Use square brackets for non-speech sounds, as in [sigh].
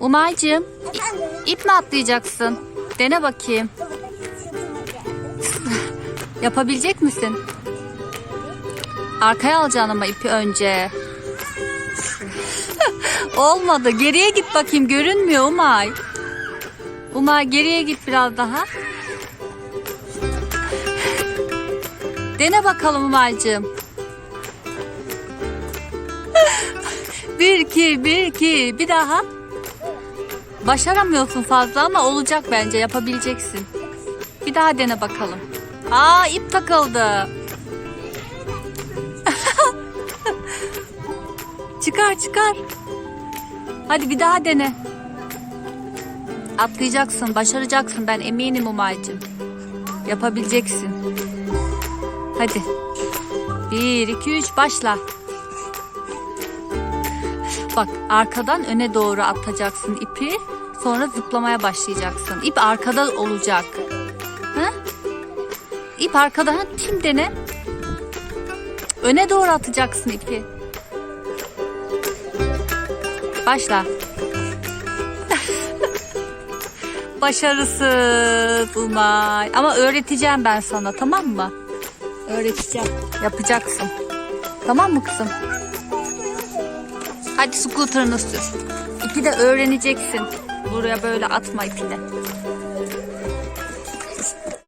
Umay'cığım ip mi atlayacaksın? Dene bakayım. Yapabilecek misin? Arkaya alacaksın ama ipi önce. [laughs] Olmadı. Geriye git bakayım. Görünmüyor Umay. Umay geriye git biraz daha. Dene bakalım Umay'cığım. [laughs] bir iki, bir iki. Bir daha. Başaramıyorsun fazla ama olacak bence. Yapabileceksin. Bir daha dene bakalım. Aa ip takıldı. [laughs] çıkar çıkar. Hadi bir daha dene. Atlayacaksın, başaracaksın. Ben eminim Umay'cığım. Yapabileceksin. Hadi. Bir, iki, üç, başla. Bak arkadan öne doğru atacaksın ipi. Sonra zıplamaya başlayacaksın. İp arkada olacak. Ha? İp arkada. Ha, Tim dene. Öne doğru atacaksın ipi. Başla. [laughs] Başarısız Umay. Ama öğreteceğim ben sana tamam mı? Öğreteceğim. Yapacaksın. Tamam mı kızım? Hadi scooter'ını sür. İpi de öğreneceksin. Buraya böyle atma ipini.